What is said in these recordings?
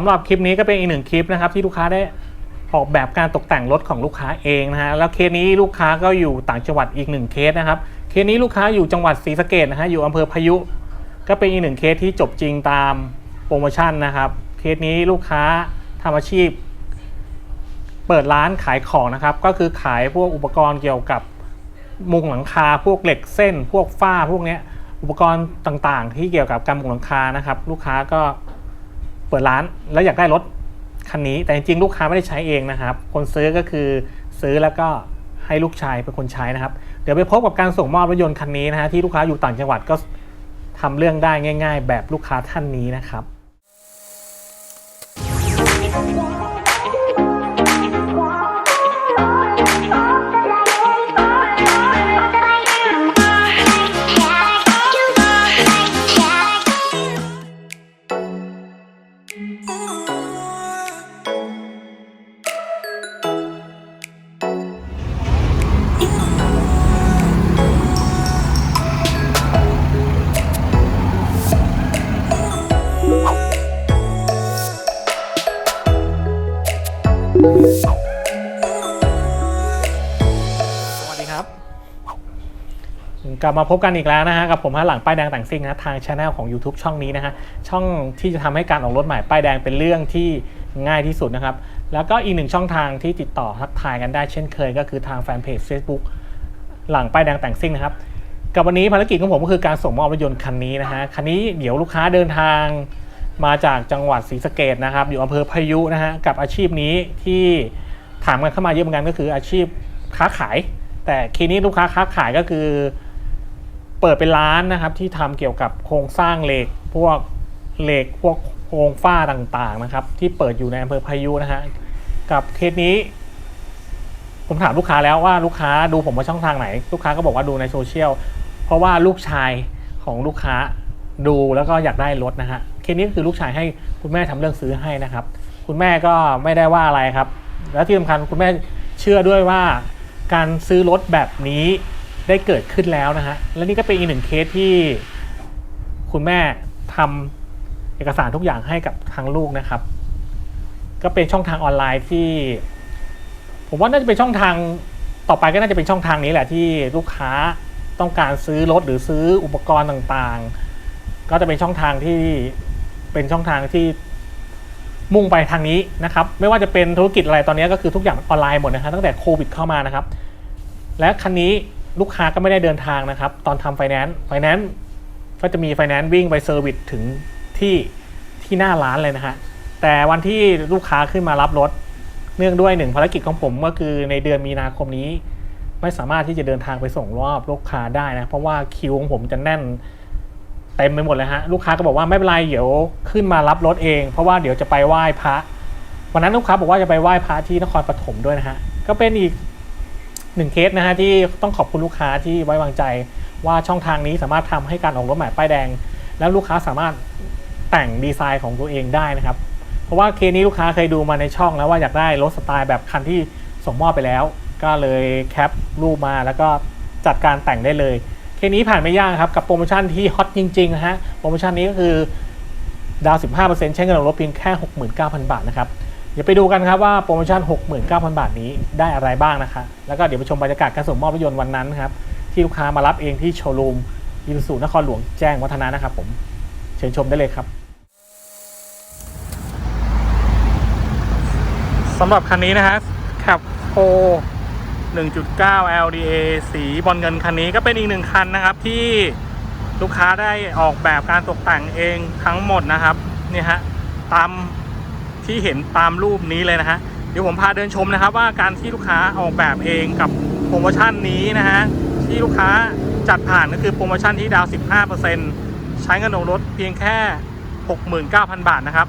ำหรับคลิปนี้ก็เป็นอีกหนึ่งคลิปนะครับที่ลูกค้าได้ออกแบบการตกแต่งรถของลูกค้าเองนะฮะแล้วเคสนี้ลูกค้าก็อยู่ต่างจังหวัดอีกหนึ่งเคสนะครับเคสนี้ลูกค้าอยู่จังหวัดศรีสะเกดนะฮะอยู่อำเภอพายุ ก็เป็นอีกหนึ่งเคสที่จบจริงตามโปรโมชั่นนะครับเคสนี้ลูกค้าทำอาชีพ เปิดร้านขายของนะครับก็คือขายพวกอุปกรณ์เกี่ยวกับมุงหลังคาพวกเหล็กเส้น พวกฝ้าพวกเนี้ยอุปกรณ์ต่างๆ ที่เกี่ยวกับการมุงหลังคานะครับ ลูกค้าก็ เปิดร้านแล้วอยากได้รถคันนี้ แต่จริงๆลูกค้าไม่ได้ใช้เองนะครับ คนซื้อก็คือซื้อแล้วก็ให้ลูกชายเป็นคนใช้นะครับ เดี๋ยวไปพบกับการส่งมอบรถยนต์คันนี้นะฮะที่ลูกค้าอยู่ต่างจังหวัดก็ทำเรื่องได้ง่าย ๆ แบบลูกค้าท่านนี้นะครับ สวัสดีครับ กลับมาพบกันอีกแล้วนะฮะกับผมฮะหลังป้ายแดงแต่งซิ่งนะทางช anel ของ YouTube ช่องนี้นะฮะช่องที่จะทำให้การออกรถใหม่ป้ายแดงเป็นเรื่องที่ง่ายที่สุดนะครับ แล้วก็อีกหนึ่งช่องทางที่ติดต่อทักทายกันได้เช่นเคย ก็คือทางแฟนเพจ Facebook หลังป้ายแดงแต่งซิ่งนะครับกับวันนี้ภารกิจของผมก็คือการส่งมอบรถยนต์คันนี้นะฮะคันนี้เดี๋ยวลูกค้าเดินทาง มาจากจังหวัดศรีสะเกดนะครับ อยู่อำเภอพายุนะฮะกับอาชีพนี้ที่ถามกันเข้ามาเยอะเหมือนกันก็คืออาชีพค้าขาย แต่คีนี้ลูกค้าค้าขายก็คือ เปิดเป็นร้านนะครับที่ทำเกี่ยวกับโครงสร้างเหล็กพวกเหล็กพวกโครงฝ้าต่างๆนะครับ ที่เปิดอยู่ในอำเภอพายุนะฮะกับเคสนี้ ผมถามลูกค้าแล้วว่าลูกค้าดูผมมาช่องทางไหน ลูกค้าก็บอกว่าดูในโซเชียลเพราะว่าลูกชายของลูกค้าดูแล้วก็อยากได้รถนะฮะ สนี้คือลูกชายให้คุณแม่ทำเรื่องซื้อให้นะครับ คุณแม่ก็ไม่ได้ว่าอะไรครับ แล้วที่สำคัญคุณแม่เชื่อด้วยว่าการซื้อรถแบบนี้ได้เกิดขึ้นแล้วนะฮะและนี่ก็เป็นอีกหนึ่งเคสที่คุณแม่ทำเอกสารทุกอย่างให้กับทางลูกนะครับ ก็เป็นช่องทางออนไลน์ที่ ผมว่าน่าจะเป็นช่องทางต่อไปก็น่าจะเป็นช่องทางนี้แหละที่ลูกค้าต้องการซื้อรถหรือซื้ออุปกรณ์ต่างๆ ก็จะเป็นช่องทางที่ เป็นช่องทางที่มุ่งไปทางนี้นะครับ ไม่ว่าจะเป็นธุรกิจอะไรตอนนี้ก็คือทุกอย่างออนไลน์หมดนะฮะตั้งแต่โควิดเข้ามานะครับ และคันนี้ลูกค้าก็ไม่ได้เดินทางนะครับ ตอนทำไฟแนนซ์ไฟแนนซ์ก็จะมีไฟแนนซ์วิ่งไปเซอร์วิสถึงที่ที่หน้าร้านเลยนะฮะแต่วันที่ลูกค้าขึ้นมารับรถ เนื่องด้วยหนึ่งภารกิจของผมก็คือในเดือนมีนาคมนี้ ไม่สามารถที่จะเดินทางไปส่งรอบลูกค้าได้นะเพราะว่าคิวของผมจะแน่น เต็มไปหมดเลยฮะลูกค้าก็บอกว่าไม่เป็นไรเดี๋ยวขึ้นมารับรถเอง เพราะว่าเดี๋ยวจะไปไหว้พระวันนั้นลูกค้าบอกว่าจะไปไหว้พระที่นครปฐมด้วยนะฮะก็เป็นอีกหนึ่งเคสนะฮะที่ต้องขอบคุณลูกค้าที่ไว้วางใจ ว่าช่องทางนี้สามารถทำให้การออกรถใหม่ป้ายแดง แล้วลูกค้าสามารถแต่งดีไซน์ของตัวเองได้นะครับ เพราะว่าเคสนี้ลูกค้าเคยดูมาในช่องแล้วว่าอยากได้รถสไตล์แบบคันที่ส่งมอบไปแล้ว ก็เลยแคปรูปมาแล้วก็จัดการแต่งได้เลย เคนี้ผ่านไม่ยากครับกับโปรโมชั่นที่ฮอตจริงๆนะฮะโปรโมชั่นนี้ก็คือดาว 15%ใช้เงินออกรถเพียงแค่ 69,000 บาทนะครับเดี๋ยวไปดูกันครับว่าโปรโมชั่น 69,000 บาทนี้ได้อะไรบ้างนะคะแล้วก็เดี๋ยวไปชมบรรยากาศการส่งมอบรถยนต์วันนั้นครับที่ลูกค้ามารับเองที่โชว์รูมยินสูนครหลวงแจ้งวัฒนะนะครับผมเชิญชมได้เลยครับสำหรับคันนี้นะฮะแคปโ1.9 LDA สีบอลเงินคันนี้ก็เป็นอีกหนึ่งคันนะครับที่ลูกค้าได้ออกแบบการตกแต่งเองทั้งหมดนะครับนี่ฮะตามที่เห็นตามรูปนี้เลยนะฮะเดี๋ยวผมพาเดินชมนะครับ ว่าการที่ลูกค้าออกแบบเองกับโปรโมชั่นนี้นะฮะที่ลูกค้าจัดผ่านก็คือโปรโมชั่นที่ดาว 15%ใช้เงินออกรถเพียงแค่ 69,000 บาทนะครับ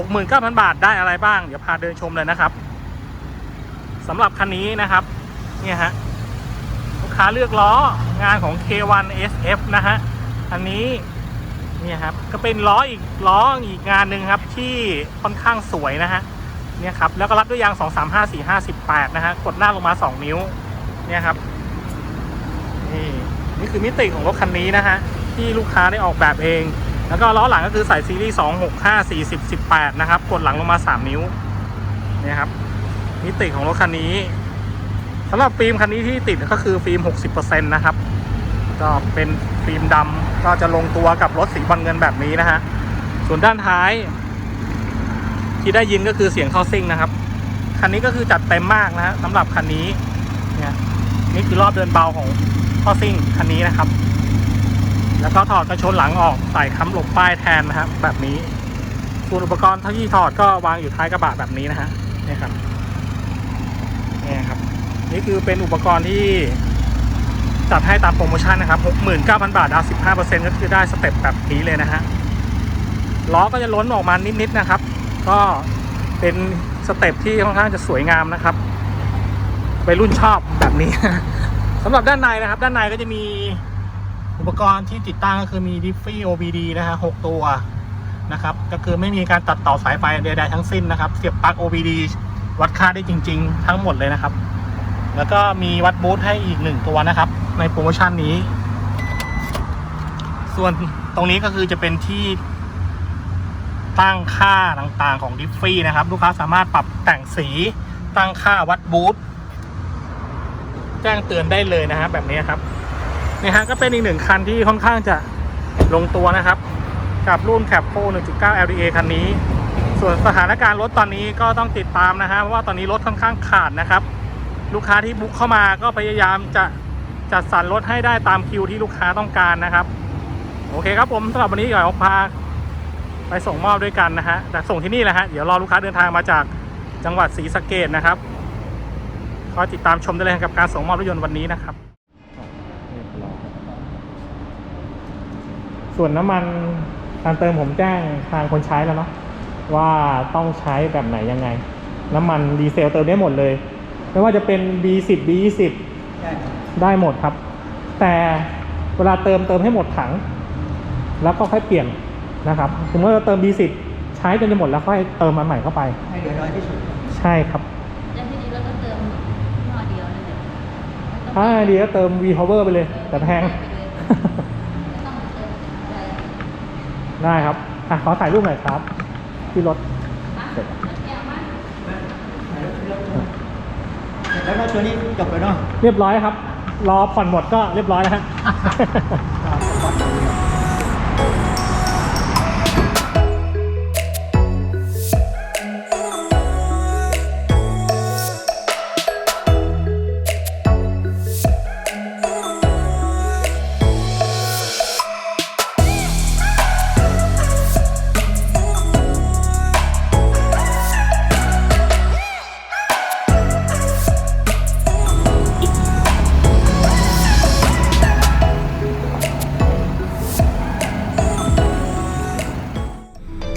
69,000 บาทได้อะไรบ้าง เดี๋ยวพาเดินชมเลยนะครับสำหรับคันนี้นะครับ เนี่ยฮะลูกค้าเลือกล้องานของ K1 SF นะฮะอันนี้เนี่ยครับก็เป็นล้ออีกล้ออีกงานหนึ่งครับที่ค่อนข้างสวยนะฮะเนี่ยครับแล้วก็รับด้วยยาง 2 3 5 4 5 18 นะฮะกดหน้าลงมา 2 นิ้วเนี่ยครับนี่นี่คือมิติของรถคันนี้นะฮะที่ลูกค้าได้ออกแบบเอง แล้วก็ล้อหลังก็คือใส่ซีรีส์2 6 5 40 18 นะครับ กดหลังลงมา 3 นิ้วเนี่ยครับมิติของรถคันนี้ สำหรับฟิล์มคันนี้ที่ติดก็คือฟิล์ม 60%นะครับ ก็เป็นฟิล์มดำก็จะลงตัวกับรถสีบอลเงินแบบนี้นะฮะ ส่วนด้านท้าย ที่ได้ยินก็คือเสียงเข้าซิ่งนะครับ คันนี้ก็คือจัดเต็มมากนะฮะสำหรับคันนี้เนี่ยนี่คือรอบเดินเบาของท่อซิ่งคันนี้นะครับ แล้วก็ถอดกระชนหลังออกใส่ค้ำหลบป้ายแทนนะครับแบบนี้ส่วนอุปกรณ์ที่ถอดก็วางอยู่ท้ายกระบะแบบนี้นะฮะเนี่ยครับเนี่ยครับ นี่คือเป็นอุปกรณ์ที่จัดให้ตามโปรโมชั่นนะครับ 69,000 บาทเอา15%ก็คือได้สเต็ปแบบนี้เลยนะฮะ ล้อก็จะล้นออกมานิดๆนะครับ ก็เป็นสเต็ปที่ค่อนข้างจะสวยงามนะครับไปรุ่นชอบแบบนี้ สำหรับด้านในนะครับ ด้านในก็จะมีอุปกรณ์ที่ติดตั้งก็คือมีดิฟฟี่ OBD นะฮะหกตัวนะครับ ก็คือไม่มีการตัดต่อสายไฟใดๆทั้งสิ้นนะครับ เสียบปลั๊ก OBD วัดค่าได้จริง ๆ ทั้งหมดเลยนะครับ แล้วก็มีวัดบูทให้อีกหนึ่งตัวนะครับ ในโปรโมชั่นนี้ ส่วนตรงนี้ก็คือจะเป็นที่ตั้งค่าต่างๆของดิฟฟี่นะครับ ลูกค้าสามารถปรับแต่งสีตั้งค่าวัดบูทแจ้งเตือนได้เลยนะฮะแบบนี้ครับนี่ฮะก็เป็นอีกหนึ่งคันที่ค่อนข้างจะลงตัวนะครับ กับรุ่นแคปโ1.9 LDA คันนี้ ส่วนสถานการณ์รถตอนนี้ก็ต้องติดตามนะฮะเพราะว่าตอนนี้รถค่อนข้างขาดนะครับ ลูกค้าที่บุ๊กเข้ามาก็พยายามจะจัดสรรรถให้ได้ตามคิวที่ลูกค้าต้องการนะครับ โอเคครับผมสำหรับวันนี้เดี๋ยวพาไปส่งมอบด้วยกันนะฮะแต่ส่งที่นี่แหละฮะเดี๋ยวรอลูกค้าเดินทางมาจากจังหวัดศรีสะเกดนะครับก็ติดตามชมได้เลยกับการส่งมอบรถยนต์วันนี้นะครับ ส่วนน้ำมันการเติมผมแจ้งทางคนใช้แล้วเนาะว่าต้องใช้แบบไหนยังไง น้ำมันดีเซลเติมได้หมดเลย ไม่ว่าจะเป็น B10 B20 ได้หมดครับ แต่เวลาเติมเติมให้หมดถัง แล้วก็ค่อยเปลี่ยนนะครับสมมติเราเติม B10 ใช้จนจะหมดแล้วค่อยเติมอันใหม่เข้าไป ให้เหลือน้อยที่สุด ใช่ครับแล้วทีนี้เราก็เติมหม้อเดียวนั่นแหละถ้าดีก็เติม V Power ไปเลย แต่แพง ไม่ต้องไปเติมอะไร ได้ครับ อะ ขอถ่ายรูปหน่อยครับ ที่รถ อะรถแก้วมั้ย แล้วก็ตัวนี้จบแล้วเนาะ เรียบร้อยครับ รอผ่อนหมดก็เรียบร้อยแล้วฮะ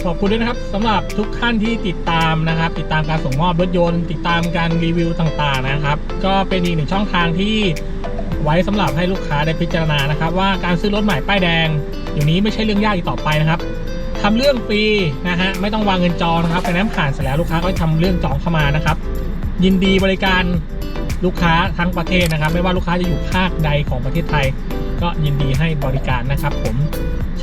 ขอบคุณด้วยนะครับสำหรับทุกท่านที่ติดตามนะครับ ติดตามการส่งมอบรถยนต์ ติดตามการรีวิวต่างๆนะครับ ก็เป็นอีกหนึ่งช่องทางที่ไว้สำหรับให้ลูกค้าได้พิจารณานะครับ ว่าการซื้อรถใหม่ป้ายแดงอยู่นี้ไม่ใช่เรื่องยากอีกต่อไปนะครับทำเรื่องฟรีนะฮะไม่ต้องวางเงินจองนะครับไปน้ำผ่านเสร็จแล้วลูกค้าก็ทำเรื่องจองเข้ามานะครับ ยินดีบริการลูกค้าทั้งประเทศนะครับ ไม่ว่าลูกค้าจะอยู่ภาคใดของประเทศไทย ก็ยินดีให้บริการนะครับผม